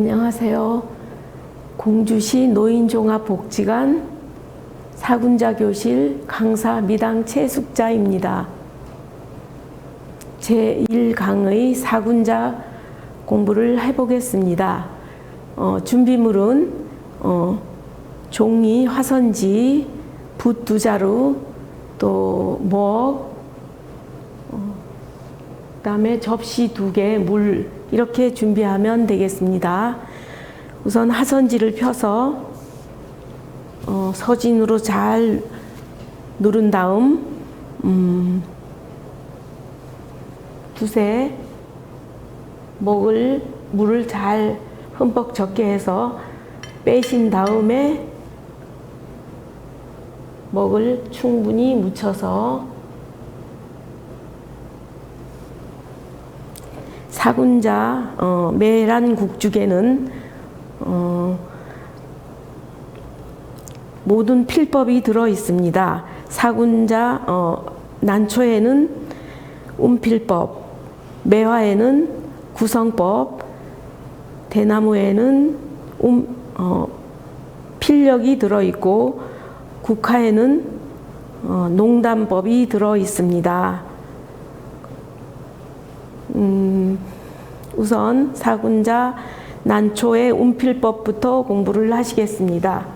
안녕하세요. 공주시 노인종합복지관 사군자 교실 강사 미당 최숙자입니다. 제1강의 사군자 공부를 해보겠습니다. 어, 준비물은 어, 종이, 화선지, 붓 두 자루, 또 먹, 어, 그다음에 접시 두 개, 물 이렇게 준비하면 되겠습니다. 우선 화선지를 펴서 어, 서진으로 잘 누른 다음 음, 붓에 먹을 물을 잘 흠뻑 적게 해서 빼신 다음에 먹을 충분히 묻혀서 사군자 어, 메란 국죽에는 어, 모든 필법이 들어 있습니다. 사군자 어, 난초에는 운필법, 매화에는 구성법, 대나무에는 운, 어, 필력이 들어 있고 국화에는 어, 농담법이 들어 있습니다. 우선 사군자 난초의 운필법부터 공부를 하시겠습니다.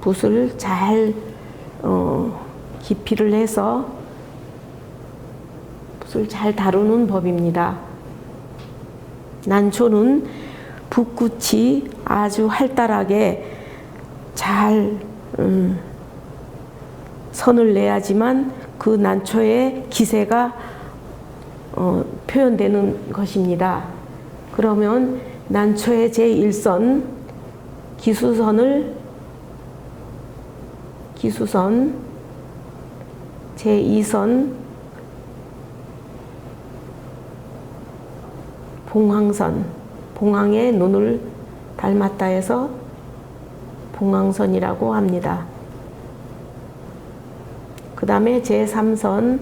붓을 잘 어, 기피를 해서 붓을 잘 다루는 법입니다. 난초는 붓끝이 아주 활달하게 잘 음, 선을 내야지만 그 난초의 기세가 어, 표현되는 것입니다. 그러면 난초의 제1선 기수선을 기수선 제2선 봉황선 봉황의 눈을 닮았다 해서 봉황선이라고 합니다. 그 다음에 제3선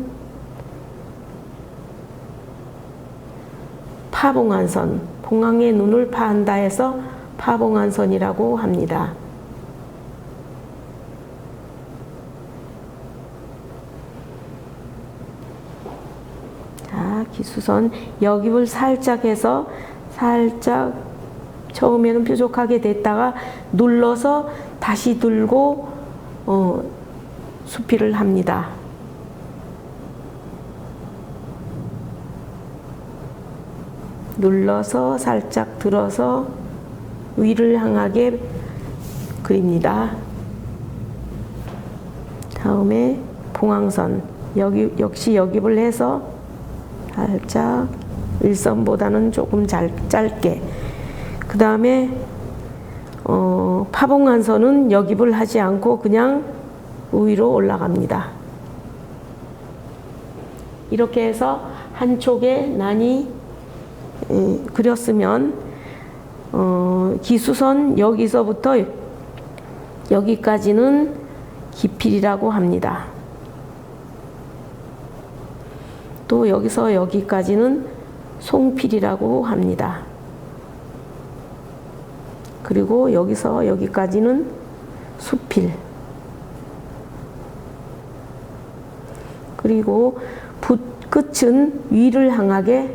파봉안선 봉황의 눈을 파한다 해서 파봉안선이라고 합니다. 자, 기수선 여깁을 살짝 해서 살짝 처음에는 뾰족하게 됐다가 눌러서 다시 들고 어, 수필을 합니다. 눌러서 살짝 들어서 위를 향하게 그립니다. 다음에 봉황선 여기 역시 여깁을 해서 살짝 일선보다는 조금 잘, 짧게 그 다음에 어, 파봉한 선은 여깁을 하지 않고 그냥 위로 올라갑니다. 이렇게 해서 한쪽에 난이 에, 그렸으면 어, 기수선 여기서부터 여기까지는 기필이라고 합니다. 또 여기서 여기까지는 송필이라고 합니다. 그리고 여기서 여기까지는 수필. 그리고 붓 끝은 위를 향하게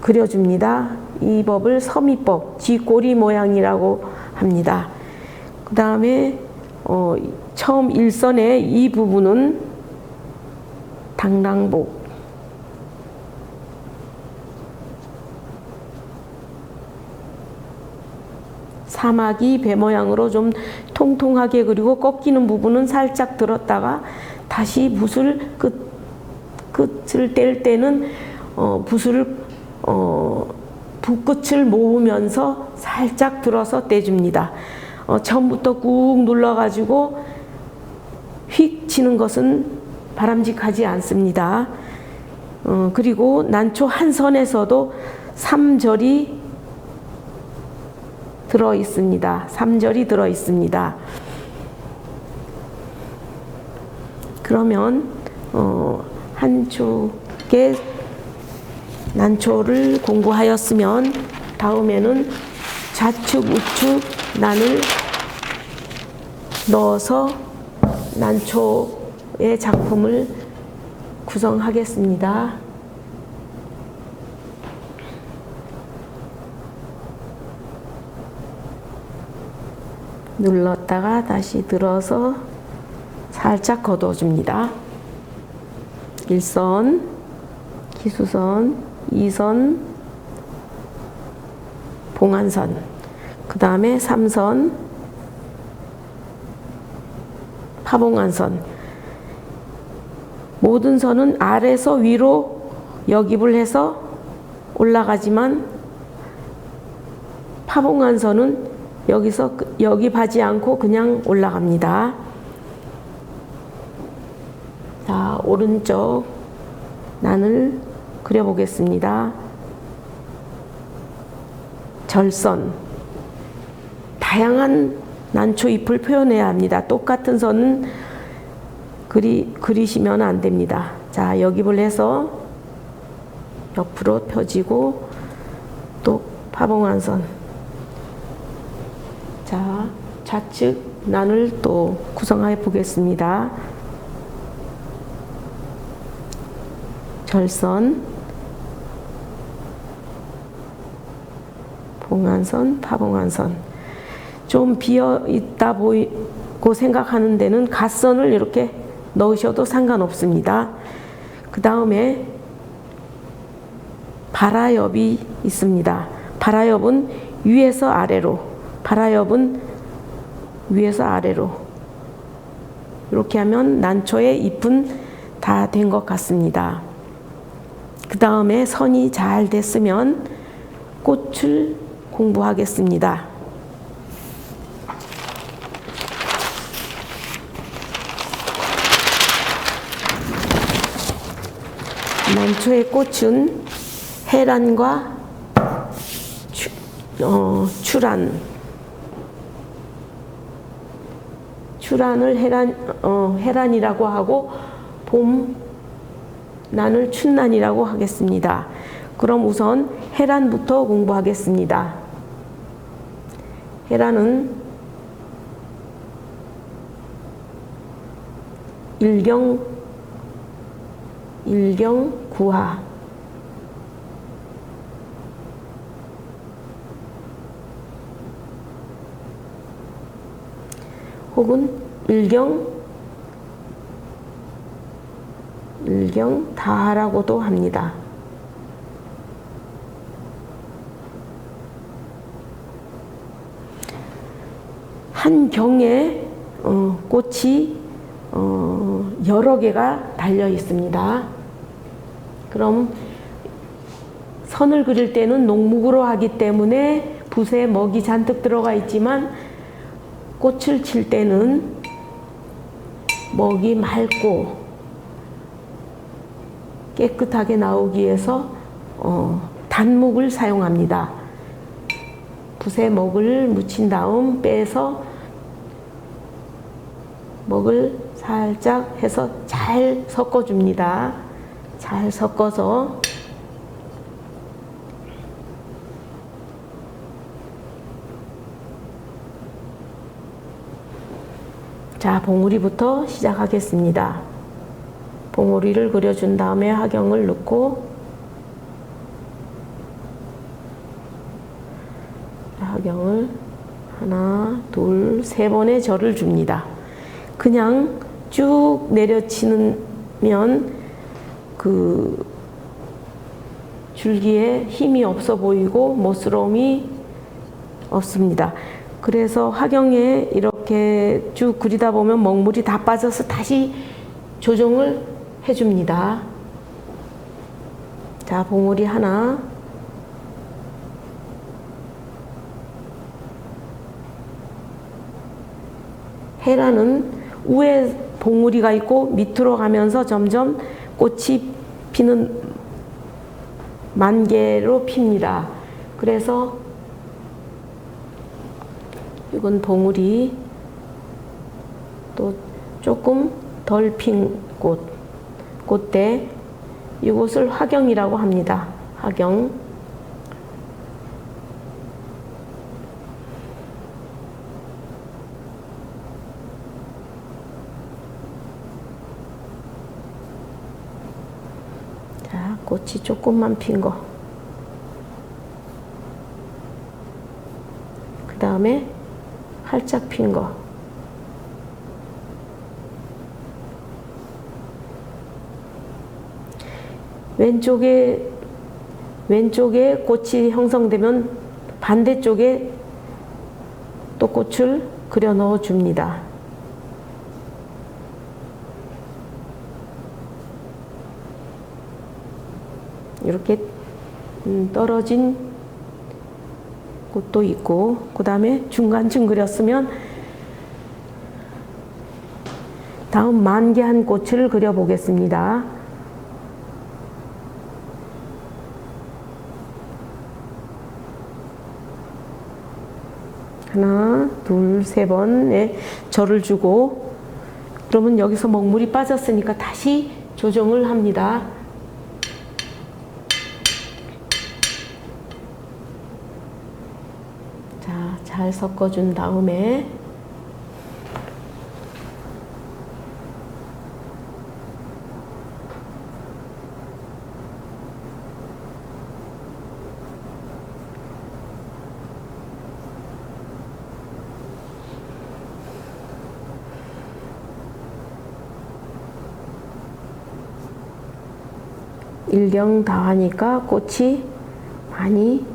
그려줍니다. 이 법을 서미법, 쥐꼬리 모양이라고 합니다. 그 다음에 어, 처음 일선의 이 부분은 당랑복, 사막이 배 모양으로 좀 통통하게 그리고 꺾이는 부분은 살짝 들었다가 다시 붓을 끝 끝을 뗄 때는 어, 붓을 어, 붓끝을 모으면서 살짝 들어서 떼줍니다. 어, 처음부터 꾹 눌러가지고 휙 치는 것은 바람직하지 않습니다. 어, 그리고 난초 한 선에서도 삼절이 들어 있습니다. 삼절이 들어 있습니다. 그러면 어, 한 쪽에 난초를 공부하였으면 다음에는 좌측 우측 난을 넣어서 난초 의 작품을 구성하겠습니다. 눌렀다가 다시 들어서 살짝 걷어줍니다. 1선, 기수선, 2선, 봉안선, 그 다음에 3선, 파봉안선. 모든 선은 아래서 위로 역입을 해서 올라가지만 파봉안선은 여기서 그- 역입하지 않고 그냥 올라갑니다. 자, 오른쪽 난을 그려보겠습니다. 절선. 다양한 난초 잎을 표현해야 합니다. 똑같은 선은 그리, 그리시면 안 됩니다. 자, 역입을 해서 옆으로 펴지고 또 파봉한 선. 자, 좌측 난을 또 구성해 보겠습니다. 절선, 봉안선, 파봉안선. 좀 비어 있다 보이고 생각하는 데는 갓선을 이렇게 넣으셔도 상관없습니다. 그 다음에 바라엽이 있습니다. 바라엽은 위에서 아래로, 바라엽은 위에서 아래로. 이렇게 하면 난초의 잎은 다 된 것 같습니다. 그 다음에 선이 잘 됐으면 꽃을 공부하겠습니다. 난초의 꽃은 해란과 추, 어, 추란 추란을 해란 어, 해란이라고 하고 봄 난을 춘난이라고 하겠습니다. 그럼 우선 해란부터 공부하겠습니다. 해란은 일경 일경 구하 혹은 일경 일경 다라고도 합니다. 한 경에 어, 꽃이 어, 여러 개가 달려 있습니다. 그럼 선을 그릴 때는 농목으로 하기 때문에 붓에 먹이 잔뜩 들어가 있지만 꽃을 칠 때는 먹이 맑고 깨끗하게 나오기 위해서 어, 단목을 사용합니다. 붓에 먹을 묻힌 다음 빼서 먹을 살짝 해서 잘 섞어줍니다. 잘 섞어서 자, 봉우리부터 시작하겠습니다. 봉우리를 그려준 다음에 화경을 넣고 화경을 하나, 둘, 세 번의 절을 줍니다. 그냥 쭉 내려치면 그 줄기에 힘이 없어 보이고 멋스러움이 없습니다. 그래서 화경에 이렇게 쭉 그리다 보면 먹물이 다 빠져서 다시 조정을 해줍니다. 자, 봉우리 하나. 헤라는 위에 봉우리가 있고 밑으로 가면서 점점 꽃이 피는 만 개로 핍니다. 그래서 이건 봉우리 또 조금 덜 핀 꽃, 꽃대 이곳을 화경이라고 합니다. 화경. 자, 꽃이 조금만 핀 거. 그 다음에 활짝 핀 거. 왼쪽에 왼쪽에 꽃이 형성되면 반대쪽에 또 꽃을 그려 넣어 줍니다. 이렇게 음, 떨어진 꽃도 있고 그 다음에 중간쯤 그렸으면 다음 만개한 꽃을 그려보겠습니다. 하나, 둘, 세 번에 절을 주고 그러면 여기서 먹물이 빠졌으니까 다시 조정을 합니다. 자, 잘 섞어준 다음에 일경 다 하니까 꽃이 많이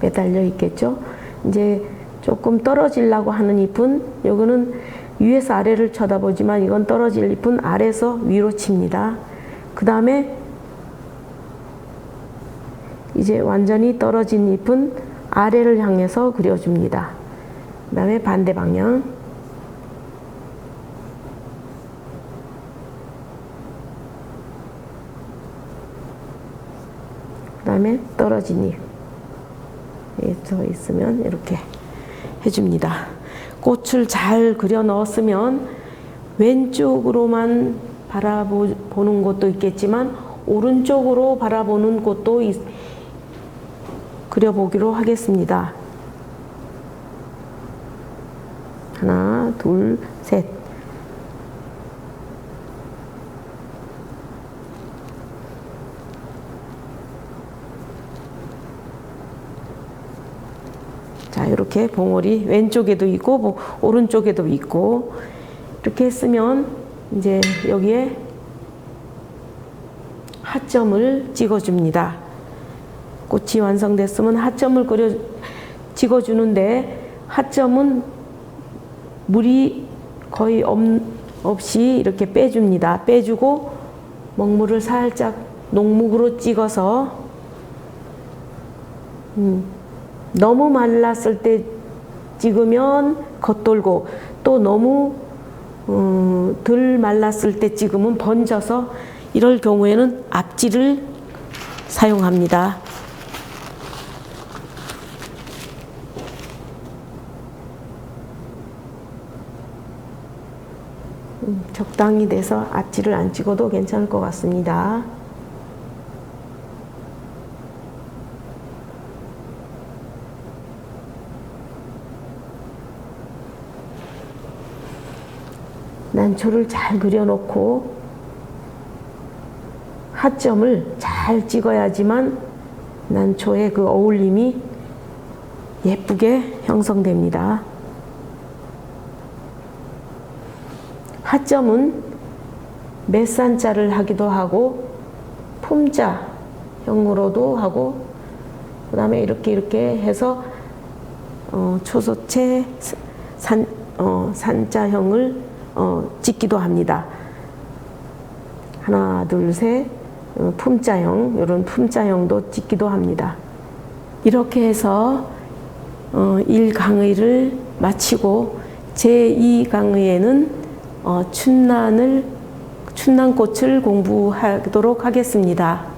매달려 있겠죠. 이제 조금 떨어지려고 하는 잎은 요거는 위에서 아래를 쳐다보지만 이건 떨어질 잎은 아래에서 위로 칩니다. 그 다음에 이제 완전히 떨어진 잎은 아래를 향해서 그려줍니다. 그 다음에 반대 방향. 그 다음에 떨어진 잎. 서 있으면 이렇게 해줍니다. 꽃을 잘 그려 넣었으면 왼쪽으로만 바라보는 곳도 있겠지만 오른쪽으로 바라보는 있, 그려보기로 하겠습니다. 하나, 둘, 셋. 자, 이렇게 봉오리 왼쪽에도 있고 뭐 오른쪽에도 있고 이렇게 했으면 이제 여기에 하점을 찍어줍니다. 꽃이 완성됐으면 하점을 그려 찍어주는데 하점은 물이 거의 없, 없이 이렇게 빼줍니다. 빼주고 먹물을 살짝 녹묵으로 찍어서 음, 너무 말랐을 때 찍으면 겉돌고 또 너무 음, 덜 말랐을 때 찍으면 번져서 이럴 경우에는 앞지를 사용합니다. 음, 적당히 돼서 앞지를 안 찍어도 괜찮을 것 같습니다. 난초를 잘 그려놓고 하점을 잘 찍어야지만 난초의 그 어울림이 예쁘게 형성됩니다. 하점은 몇산자를 하기도 하고 품자형으로도 하고 그 다음에 이렇게 이렇게 해서 어, 초소체 산, 어, 산자형을 어, 찍기도 합니다. 하나, 둘, 셋, 어, 품자형, 이런 품자형도 찍기도 합니다. 이렇게 해서 어, 1강의를 마치고 제2강의에는 어, 춘난을 춘난꽃을 공부하도록 하겠습니다.